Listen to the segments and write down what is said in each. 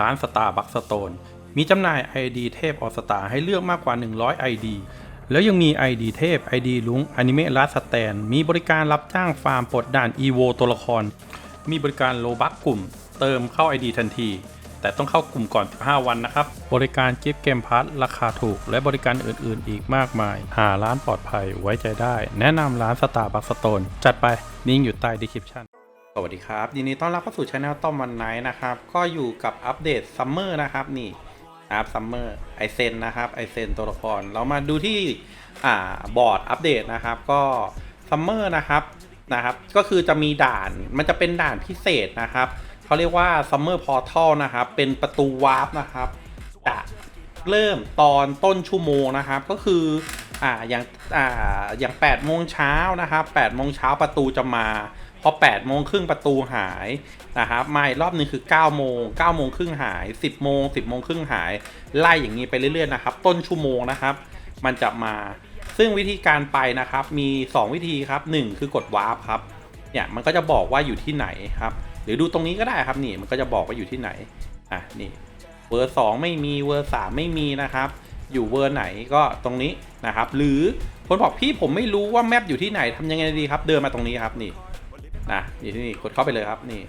ร้านสตาร์บัคสโตนมีจำหน่าย ID เทพออสตาให้เลือกมากกว่า 100 ID แล้วยังมี ID เทพ ID ลุงอนิเมะลัสแตน มีบริการรับจ้างฟาร์มปลดด่าน EVO ตัวละคร มีบริการโลบักกลุ่ม เติมเข้า ID ทันที แต่ต้องเข้ากลุ่มก่อน 15 วันนะครับ บริการกิฟต์เกมพัทราคาถูก และบริการอื่นๆ อีกมากมาย หาร้านปลอดภัยไว้ใจได้ แนะนำร้านสตาร์บัคสโตนจัดไปลิงก์อยู่ใต้ดีคริปชั่น สวัสดีครับยินดีต้อนรับเข้าสู่ช anel ต้อมวันไนท์นะครับ ก็อยู่กับอัปเดตซัมเมอร์นะครับนี่นะครับซัมเมอร์ไอเซนนะครับไอเซนตัวละครเรามาดูที่อ่าบอร์ดอัปเดตนะครับ ก็ซัมเมอร์นะครับนะครับ ก็คือจะมีด่านมันจะเป็นด่านพิเศษนะครับเขาเรียกว่าซัมเมอร์พอร์ทัลนะครับ เป็นประตูวาร์ปนะครับจะเริ่มตอนต้นชั่วโมงนะครับ ก็คืออ่าอย่างอ่าอย่าง8โมงเช้านะครับ8โมงเช้าประตูจะมา พอ8โมงครึ่งประตูหายนะครับมาอีกรอบนึงคือ9โมง9โมงครึ่งหาย 10โมง10โมงครึ่งหาย ไล่อย่างนี้ไปเรื่อยๆนะครับต้นชั่วโมงนะครับ มันจะมา ซึ่งวิธีการไปนะครับมี 2 วิธีครับ 1 คือกดวาร์ปครับเนี่ยมันก็จะบอกว่าอยู่ที่ไหนครับ หรือดูตรงนี้ก็ได้ครับนี่มันก็จะบอกว่าอยู่ที่ไหนอะนี่เวอร์สไม่มีเวอร์สามไม่มีนะครับ อยู่เวอร์ไหนก็ตรงนี้นะครับ หรือคนบอกพี่ผมไม่รู้ว่าแมปอยู่ที่ไหนทำยังไงดีครับ เดินมาตรงนี้ครับนี่ นะอยู่ที่นี่กดเข้าไปเลยครับนี่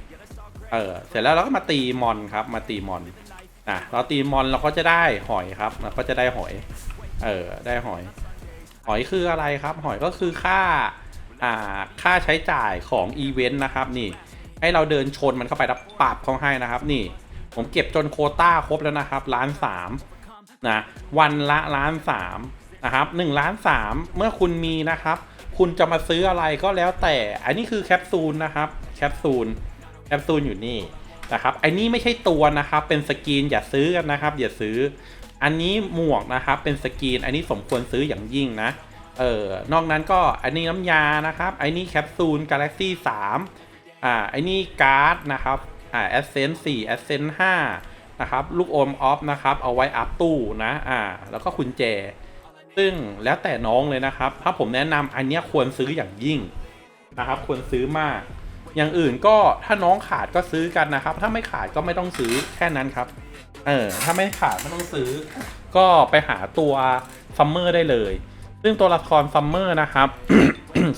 เออเสร็จแล้วเราก็มาตีมอนครับมาตีมอนอะเราตีมอนเราก็จะได้หอยครับเราก็จะได้หอย เออได้หอย หอยคืออะไรครับ หอยก็คือค่าอ่าค่าใช้จ่ายของอีเวนต์นะครับนี่ ให้เราเดินชนมันเข้าไปแล้วปราบเขาให้นะครับ นี่ ผมเก็บจนโคต้าครบแล้วนะครับล้านสามนะวันละล้านสาม นะครับหนึ่งล้านสามเมื่อคุณมีนะครับ คุณจะมาซื้ออะไรก็แล้วแต่อันนี้คือแคปซูลนะครับแคปซูลแคปซูลอยู่นี่นะครับอันนี้ไม่ใช่ตัวนะครับ เป็นสกรีนอย่าซื้อกันนะครับ อย่าซื้อ อันนี้หมวกนะครับ เป็นสกรีนอันนี้สมควรซื้ออย่างยิ่งนะเออนอกนั้นก็อันนี้น้ำยานะครับอันนี้แคปซูลกาแล็กซี่สามอ่าอันนี้การ์ดนะครับอ่าแอสเซนสี่แอสเซนห้านะครับลูกอมออฟนะครับเอาไว้อัพตู้นะอ่าแล้วก็คุณแจ ซึ่งแล้วแต่น้องเลยนะครับ ถ้าผมแนะนำอันนี้ควรซื้ออย่างยิ่งนะครับ ควรซื้อมาก อย่างอื่นก็ถ้าน้องขาดก็ซื้อกันนะครับ ถ้าไม่ขาดก็ไม่ต้องซื้อแค่นั้นครับ เออถ้าไม่ขาดไม่ต้องซื้อ ก็ไปหาตัวซัมเมอร์ได้เลย ซึ่งตัวละครซัมเมอร์นะครับ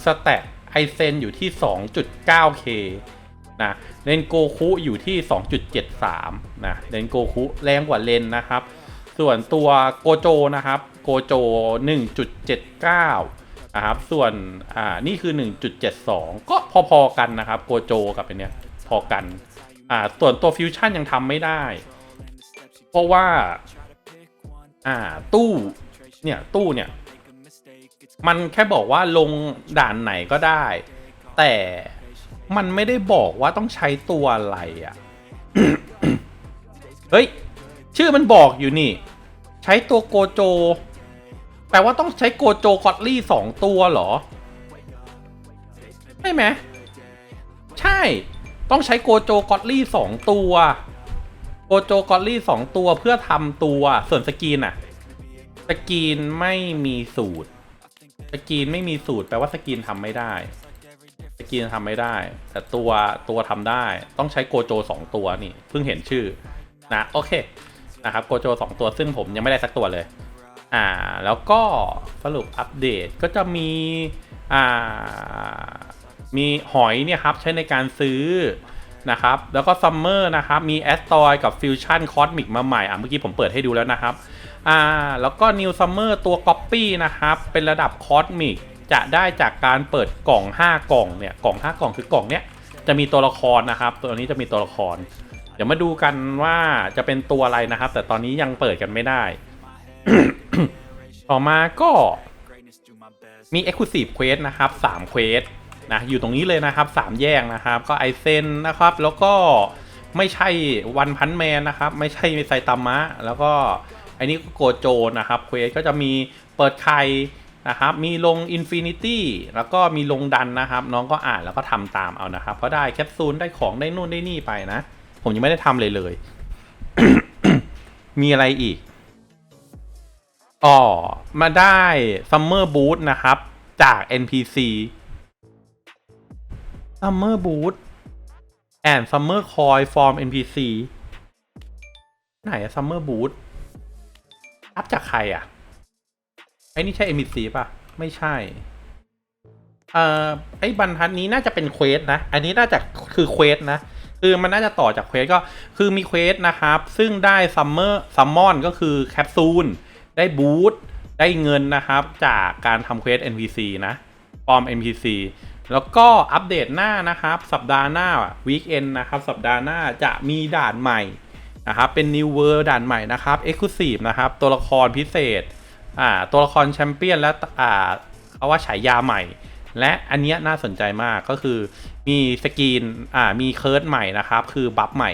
สแตทไอเซนอยู่ที่ 2.9k นะเลนโกคุอยู่ที่ 2.73 นะเลนโกคุแรงกว่าเลนนะครับ ส่วนตัวโกโจนะครับ โกโจ 1.79นะครับส่วนอ่านี่คือ 1.72 ก็พอๆกันนะครับโกโจกับอันเนี้ยพอกันอ่าส่วนตัวฟิวชั่นยังทำไม่ได้ เพราะว่าอ่าตู้เนี่ยตู้เนี่ยมันแค่บอกว่าลงด่านไหนก็ได้ แต่มันไม่ได้บอกว่าต้องใช้ตัวอะไรอะ่ะ เฮ้ย ชื่อมันบอกอยู่นี่ ใช้ตัวโกโจ แปลว่าต้องใช้โกโจคอตลี่สองตัวเหรอ ใช่ไหม ใช่ ต้องใช้โกโจกอตลี่สองตัว โกโจกอตลี่สองตัวเพื่อทำตัว ส่วนสกีนอะสกีนไม่มีสูตร สกีนไม่มีสูตร แปลว่าสกีนทำไม่ได้ สกีนทำไม่ได้ แต่ตัวตัวทำได้ ต้องใช้โกโจสองตัวนี่ เพิ่งเห็นชื่อ นะ โอเค นะครับ โกโจสองตัวซึ่งผมยังไม่ได้สักตัวเลย อ่าแล้วก็สรุปอัปเดตก็จะมีอ่ามีหอยเนี่ยครับใช้ในการซื้อนะครับแล้วก็ซัมเมอร์นะครับมีแอสตอยกับฟิวชั่นคอสมิกมาใหม่อะเมื่อกี้ผมเปิดให้ดูแล้วนะครับอ่าแล้วก็นิวซัมเมอร์ตัวก๊อปปี้นะครับเป็นระดับคอสมิกจะได้จากการเปิดกล่อง 5 กล่องเนี่ยกล่อง 5 กล่องคือกล่องเนี้ยจะมีตัวละครนะครับ ตัวนี้จะมีตัวละคร เดี๋ยวมาดูกันว่าจะเป็นตัวอะไรนะครับ แต่ตอนนี้ยังเปิดกันไม่ได้ ต่อมาก็มี Exclusive Quest นะครับ3 Quest นะอยู่ตรงนี้เลยนะครับ 3 แยกนะครับ ก็ไอเซนนะครับ แล้วก็ไม่ใช่วันพันแมนนะครับ ไม่ใช่ไซตามะ แล้วก็อันนี้ก็โกโจนะครับเควสก็จะมีเปิดไข่นะครับ มีลง Infinity แล้วก็มีลงดันนะครับ น้องก็อ่านแล้วก็ทำตามเอานะครับ ก็ได้แคปซูลได้ของได้นู่นได้นี่ไปนะ ผมยังไม่ได้ทำเลยเลย มีอะไรอีก อ๋อ มาได้ Summer Boot นะครับ จาก NPC Summer Boot and Summer Coin from NPC ไหนซัมเมอร์บูทอัพจากใครอะไอ้นี่ใช่ m อ c ป่ะ ไม่ใช่ เอ่อ ไอ้บรรทัดนี้น่าจะเป็นเควสนะ อันนี้น่าจะคือเควสนะ คือมันน่าจะต่อจากเควสก็คือมีเควสนะครับ ซึ่งได้ซัมเมอร์ซัมมอนก็คือแคปซูล ได้บูทได้เงินนะครับ จากการทำเควส NPC นะปลอม NPC แล้วก็อัปเดตหน้านะครับ สัปดาห์หน้าวีคเอนนะครับ สัปดาห์หน้าจะมีด่านใหม่นะครับ เป็น New World ด่านใหม่นะครับ Exclusive นะครับ ตัวละครพิเศษอ่าตัวละครแชมเปี้ยนและอ่าเขาว่าฉายาใหม่ และอันเนี้ยน่าสนใจมากก็คือมีสกรีนอ่ามีเคิร์ดใหม่นะครับ คือบัฟใหม่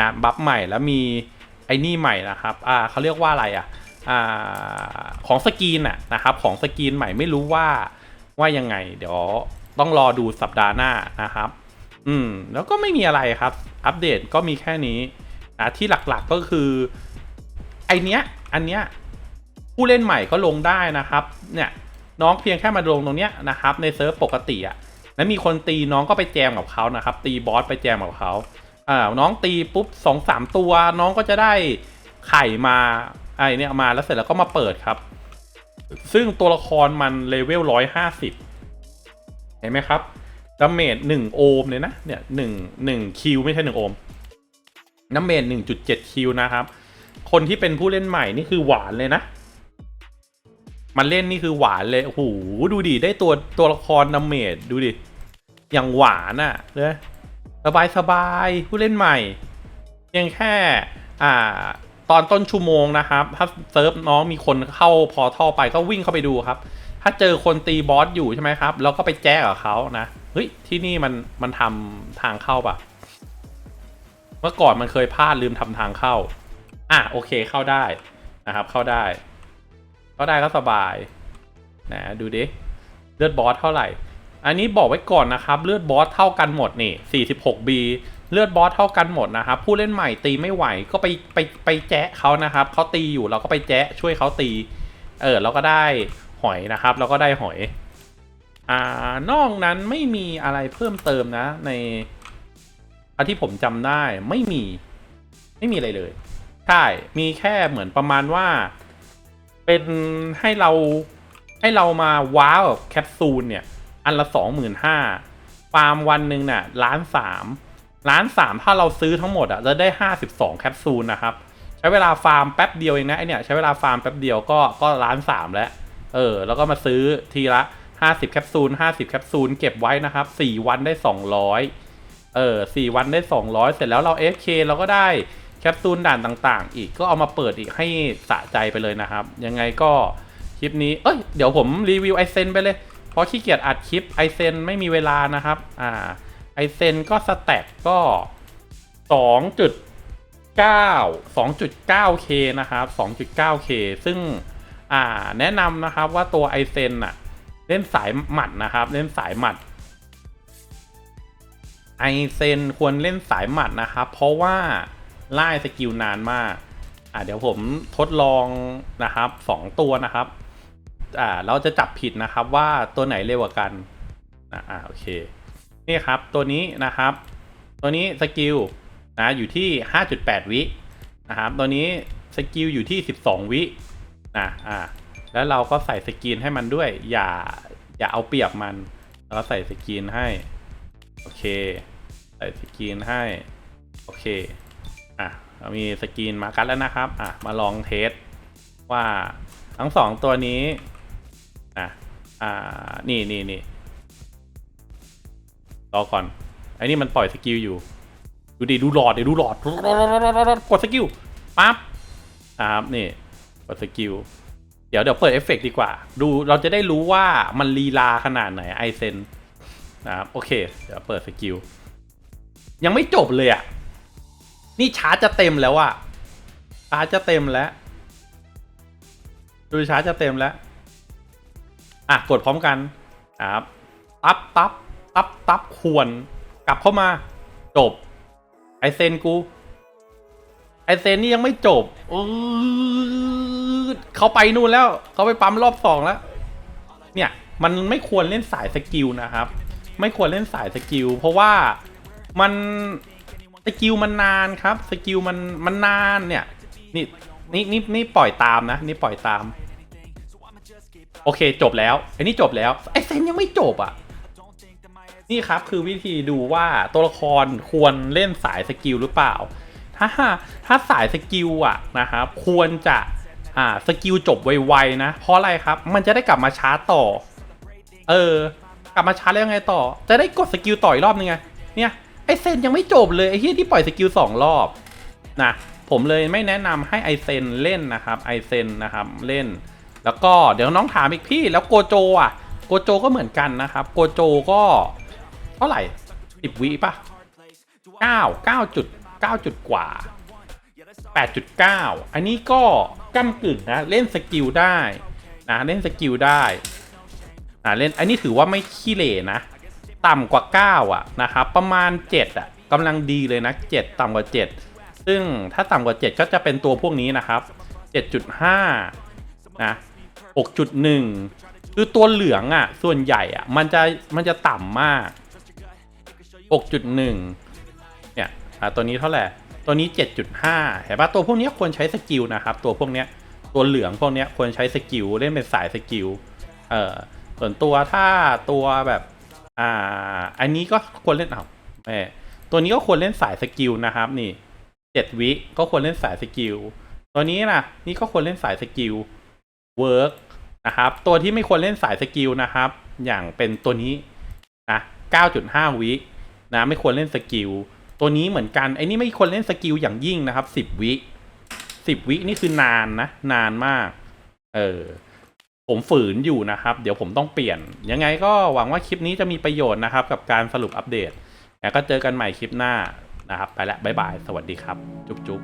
นะบัฟใหม่แล้วมีไอ้นี่ใหม่นะครับอ่าเขาเรียกว่าอะไรอะ อของสกรีนอะนะครับของสกรีนใหม่ไม่รู้ว่าว่ายังไง เดี๋ยวต้องรอดูสัปดาห์หน้านะครับ อืมแล้วก็ไม่มีอะไรครับ อัปเดตก็มีแค่นี้นะที่หลักๆก็คือ ไอเนี้ย อันเนี้ยผู้เล่นใหม่ก็ลงได้นะครับ เนี่ยน้องเพียงแค่มาลงตรงเนี้ยนะครับ ในเซิร์ฟปกติอะ่ะแล้วมีคนตีน้องก็ไปแจมกับเขานะครับ ตีบอสไปแจมกับเขาอ่าน้องตีปุ๊บสองสามตัว น้องก็จะได้ไข่มา ไอเนี่ยมาแล้วเสร็จแล้วก็มาเปิดครับ ซึ่งตัวละครมันเลเวลร้อยห้าสิบเห็นไหมครับดาเมจหนึ่งโอห์มเลยนะเนี่ยหนึ่งหนึ่งคิวไม่ใช่หนึ่งโอห์มดาเมจหนึ่งจุดเจ็ดคิวนะครับ คนที่เป็นผู้เล่นใหม่นี่คือหวานเลยนะ มันเล่นนี่คือหวานเลยโอ้โหดูดิได้ตัวตัวละครดาเมจดูดิอย่างหวานอะ่ะเลยสบายสบายผู้เล่นใหม่เพียงแค่อ่า ตอนต้นชั่วโมงนะครับ ถ้าเซิร์ฟน้องมีคนเข้าพอท่อไปก็วิ่งเข้าไปดูครับ ถ้าเจอคนตีบอสอยู่ใช่ไหมครับ เราก็ไปแจ้งกับเขานะเฮ้ยที่นี่มันมันทำทางเข้าปะเมื่อก่อนมันเคยพลาดลืมทำทางเข้า อะโอเคเข้าได้นะครับ เข้าได้ เข้าได้ก็สบาย นะดูดิเลือดบอสเท่าไหร่ อันนี้บอกไว้ก่อนนะครับ เลือดบอสเท่ากันหมดนี่ 46B เลือดบอสเท่ากันหมดนะครับผู้เล่นใหม่ตีไม่ไหวก็ไปไปไปแจ๊ะเขานะครับเขาตีอยู่เราก็ไปแจ๊ะช่วยเขาตี เออเราก็ได้หอยนะครับ เราก็ได้หอยอ่านอกนั้นไม่มีอะไรเพิ่มเติมนะ ในอันที่ผมจำได้ไม่มี ไม่มีอะไรเลย ใช่ มีแค่เหมือนประมาณว่า เป็นให้เราให้เรามาว้าวแคปซูลเนี่ย อันละสองหมื่นห้าฟาร์มวันหนึ่งเนี่ยล้านสาม ล้านสามถ้าเราซื้อทั้งหมดอะจะได้ห้าสิบสองแคปซูลนะครับ ใช้เวลาฟาร์มแป๊บเดียวเองนะไอเนี่ยใช้เวลาฟาร์มแป๊บเดียวก็ก็ล้านสามแล้ว เออ แล้วก็มาซื้อทีละห้าสิบแคปซูลห้าสิบแคปซูล เก็บไว้นะครับสี่วันได้สองร้อยเออสี่วันได้สองร้อยเสร็จแล้วเรา FK เราก็ได้แคปซูลด่านต่างๆ อีกก็เอามาเปิดอีกให้สะใจไปเลยนะครับ ยังไงก็คลิปนี้ เอ้ย เดี๋ยวผมรีวิวไอเซนไปเลย เพราะขี้เกียจอัดคลิปไอเซนไม่มีเวลานะครับ อ่า ไอเซนก็สแต็กก็สองจุดเก้าสองจุดเก้าเคนะครับสองจุดเก้าเคซึ่งอ่าแนะนำนะครับว่าตัวไอเซนอะเล่นสายหมัดนะครับ เล่นสายหมัดไอเซนควรเล่นสายหมัดนะครับ เพราะว่าไล่สกิลนานมากอ่าเดี๋ยวผมทดลองนะครับสองตัวนะครับอ่าเราจะจับผิดนะครับว่าตัวไหนเร็วกว่ากันอ่าอ่าโอเค นี่ครับตัวนี้นะครับ ตัวนี้สกิลนะอยู่ที่ 5.8 วินะครับตัวนี้สกิลอยู่ที่ 12 วินะอ่าแล้วเราก็ใส่สกรีนให้มันด้วย อย่าอย่าเอาเปรียบมันแล้วใส่สกรีนให้โอเค ใส่สกรีนให้ โอเคอะเรามีสกรีนมากัดแล้วนะครับอะมาลองเทสว่าทั้งสองตัวนี้อะอ่านี่นี่นี่ รอก่อนไอ้นี่มันปล่อยสกิลอยู่ ดูดิดูหลอดดิดูหลอดกดสกิลปั๊บอะครับนี่กดสกิลเดี๋ยวเดี๋ยวเปิดเอฟเฟกต์ดีกว่า ดูเราจะได้รู้ว่ามันลีลาขนาดไหนไอเซนนะครับโอเค เดี๋ยวเปิดสกิลยังไม่จบเลยอะ นี่ชาร์จจะเต็มแล้วอะชาร์จจะเต็มแล้ว ดูชาร์จจะเต็มแล้ว อะ กดพร้อมกันครับ ตับตับ ตับตับควรกลับเข้ามา จบ ไอเซนกู ไอเซนนี่ยังไม่จบเขาไปนู่นแล้ว เขาไปปั๊มรอบสองแล้ว เนี่ย มันไม่ควรเล่นสายสกิลนะครับ ไม่ควรเล่นสายสกิล เพราะว่ามันสกิลมันนานครับ สกิลมันมันนานเนี่ย นี่นี่นี่นี่ปล่อยตามนะ นี่ปล่อยตาม โอเคจบแล้วไอ้นี่จบแล้วไอเซนยังไม่จบอะ นี่ครับคือวิธีดูว่าตัวละครควรเล่นสายสกิลหรือเปล่า ถ้าถ้าสายสกิลอะนะครับควรจะอ่าสกิลจบไวๆนะ เพราะอะไรครับมันจะได้กลับมาชาร์จต่อ เออกลับมาชาร์จแล้วยังไงต่อ จะได้กดสกิลต่ออีกรอบนึงไงเนี่ยไอเซนยังไม่จบเลยไอเฮียที่ปล่อยสกิลสองรอบนะผมเลยไม่แนะนำให้ไอเซนเล่นนะครับไอเซนนะครับเล่น แล้วก็เดี๋ยวน้องถามอีกพี่แล้วโกโจอะโกโจก็เหมือนกันนะครับโกโจก็ เท่าไหร่สิบวิป่ะเก้าเก้าจุดเก้าจุดกว่า 8.9 อันนี้ก็ก้ากึ่งนะ เล่นสกิลได้นะเล่นสกิลได้นะเล่นอันนี้ถือว่าไม่ขี้เหร่นะ ต่ำกว่า 9 อะนะครับประมาณ 7 อะกำลังดีเลยนะ 7 ต่ำกว่า 7 ซึ่งถ้าต่ำกว่า 7 ก็จะเป็นตัวพวกนี้นะครับ 7.5 นะ 6.1 คือตัวเหลืองอะ ส่วนใหญ่อะ มันจะมันจะต่ำมาก 6.1 เนี่ยอะตัวนี้เท่าไหร่ ตัวนี้ 7.5เห็นปะตัวพวกนี้ควรใช้สกิลนะครับ ตัวพวกเนี้ยตัวเหลืองพวกเนี้ยควรใช้สกิลเล่นเป็นสายสกิล เอ่อ ส่วนตัวถ้าตัวแบบ อ่า อันนี้ก็ควรเล่นเอาแม่ตัวนี้ก็ควรเล่นสายสกิลนะครับนี่7วิก็ควรเล่นสายสกิล ตัวนี้นะนี่ก็ควรเล่นสายสกิลเวิร์กนะครับ ตัวที่ไม่ควรเล่นสายสกิลนะครับ อย่างเป็นตัวนี้นะ9.5 วิ นะไม่ควรเล่นสกิลตัวนี้เหมือนกันไอ้นี่ไม่ควรเล่นสกิลอย่างยิ่งนะครับ10วิ10วินี่คือนานนะ นานมาก เออผมฝืนอยู่นะครับ เดี๋ยวผมต้องเปลี่ยน ยังไงก็หวังว่าคลิปนี้จะมีประโยชน์นะครับ กับการสรุปอัปเดตแล้วก็เจอกันใหม่คลิปหน้านะครับ ไปแล้วบ๊ายบาย สวัสดีครับ จุ๊บจุ๊บ